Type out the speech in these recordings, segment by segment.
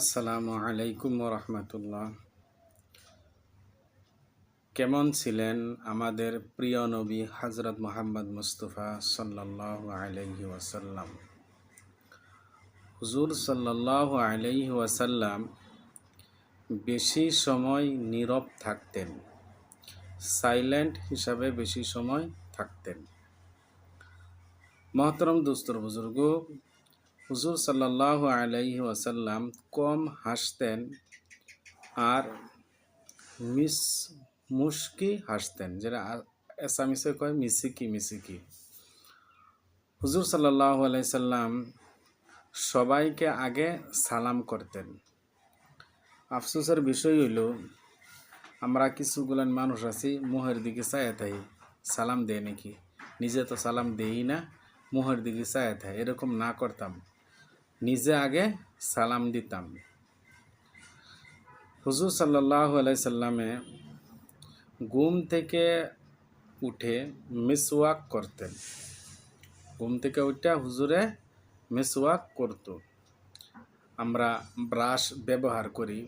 আসসালামু আলাইকুম রহমতুল্লাহ কেমন ছিলেন আমাদের প্রিয় নবী হজরত মোহাম্মদ মুস্তফা সাল্লাহ আলাইহি ওয়াসাল্লাম? হুজুর সাল্লাহ আলাইহি ওয়াসাল্লাম বেশি সময় নীরব থাকতেন, সাইলেন্ট হিসাবে বেশি সময় থাকতেন। মহতরম দুস্তর বুজুর্গ হুজুর সাল্লাহ আলাইহি ওয়াসাল্লাম কম হাসতেন আর মিস মুশকি হাসতেন, যেটা এসামিসে কয় মিসিকি মিসিকি। হুজুর সাল্লাহ আলাইসাল্লাম সবাইকে আগে সালাম করতেন। আফসোসের বিষয় হইল, আমরা কিছুগুলান মানুষ আছি, মুহের দিকে চায় তাই সালাম দেয় নাকি? নিজে তো সালাম দেই না, মুহের দিকে চায় তাই এরকম না করতাম। নিজে আগে সালাম দিতাম। হুজুর সাল্লাহ আলাইসাল্লামে ঘুম থেকে উঠে মিসওয়াক করতেন। ঘুম থেকে উঠে হুজুরে মিসওয়াক করত। আমরা ব্রাশ ব্যবহার করি।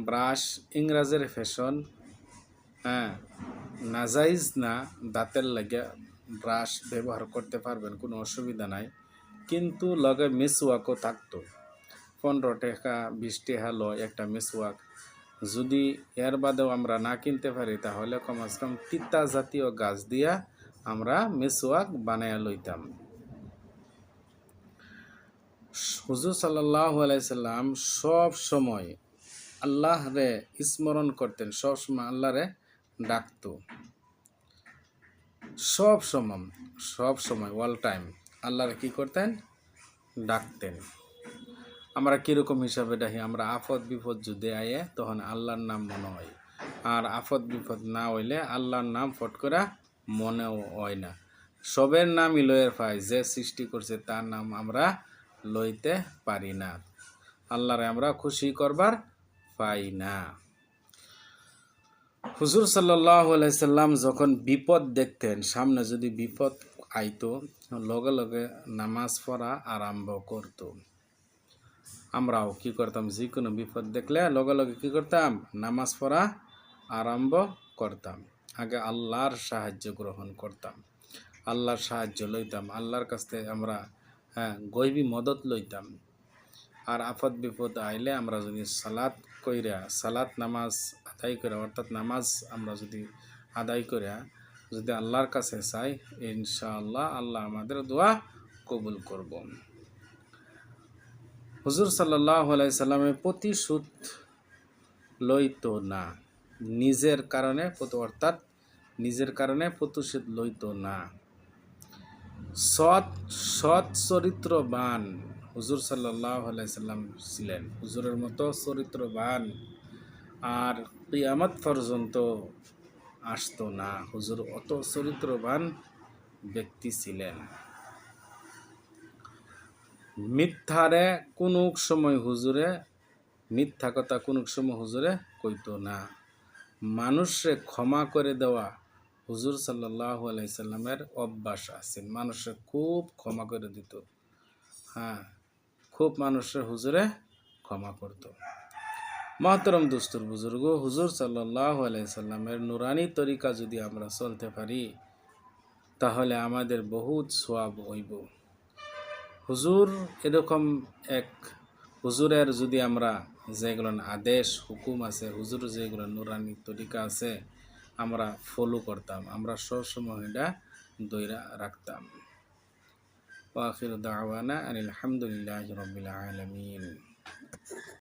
ব্রাশ ইংরাজের ফ্যাশন হ্যাঁ নাজাইজ না, দাঁতের লাগে ব্রাশ ব্যবহার করতে পারবেন, কোনো অসুবিধা নাই। কিন্তু লগে মিসওয়াকও থাকতো। পনেরো টাকা, বিশ টাকা লয় একটা মিসওয়াক। যদি এর বাদেও আমরা না কিনতে পারি, তাহলে কমাস কম তিতা জাতীয় গাছ দিয়া আমরা মিসওয়াক বানাইয়া লইতাম। হুজুর সাল্লাহ আলাইসাল্লাম সব সময় আল্লাহ রে স্মরণ করতেন, সব সময় আল্লাহ রে ডাকত। সব সময় সব সময় অল টাইম আল্লাহরে কি করতেন? ডাকতেন। আমরা কীরকম হিসাবে ডাকি? আমরা আফত বিপদ যদি আয়ে, তখন আল্লাহর নাম মনে হয়। আর আফত বিপদ না হইলে আল্লাহর নাম ফট করা মনেও হয় না। সবের নামই লয়ের পাই যে সৃষ্টি করছে তার নাম আমরা লইতে পারি না। আল্লাহরে আমরা খুশি করবার পাই না। হুজুর সাল্লাহ সাল্লাম যখন বিপদ দেখতেন, সামনে যদি বিপদ আইতো, লগে লগে নামাজ পড়া আরম্ভ করত। আমরাও কি করতাম যে কোনো বিপদ দেখলে লগে লগে কি করতাম, নামাজ পড়া আরম্ভ করতাম। আগে আল্লাহর সাহায্য গ্রহণ করতাম। আল্লাহর সাহায্য লইতাম। আল্লাহর কাছ থেকে আমরা হ্যাঁ গৈবী মদত লইতাম। আর আফত বিপদ আইলে আমরা যদি সালাত কইরা, সালাত নামাজ আদায় করে অর্থাৎ নামাজ আমরা যদি আদায় করিয়া যদি আল্লাহর কাছে চাই, ইনশাআল্লাহ আল্লাহ আমাদের দোয়া কবুল করব। হুজুর সাল্লাহ সাল্লামের প্রতিশোধ লইত না। নিজের কারণে অর্থাৎ নিজের কারণে প্রতিশোধ লইত না। সৎ সৎ চরিত্রবান হুজুর সাল্লাহ সাল্লাম ছিলেন। হুজুরের মতো চরিত্রবান আর কিয়ামত পর্যন্ত আসতো না। হুজুর অত চরিত্রবান ব্যক্তি ছিলেন। মিথ্যারে কোনো সময় হুজুরে, মিথ্যা কথা কোনো সময় হুজুরে কইতো না। মানুষে ক্ষমা করে দেওয়া হুজুর সাল্লাহ আলাইসাল্লামের অভ্যাস আছে। মানুষে খুব ক্ষমা করে দিত। হ্যাঁ খুব মানুষের হুজুরে ক্ষমা করত। মহতরম দুস্তুর বুজুর্গ, হুজুর সাল্লাহ আলাইসাল্লামের নুরানি তরিকা যদি আমরা চলতে পারি, তাহলে আমাদের বহুত সোয়াব হইব। হুজুর এরকম এক, হুজুরের যদি আমরা যেগুলো আদেশ, হুকুম আছে, হুজুর যেগুলো নুরানি তরিকা আছে, আমরা ফলো করতাম, আমরা সবসময় এটা দৈরা রাখতাম। ওয়াখির আনিল হামদুলিল্লাহ রবিল আলমিন।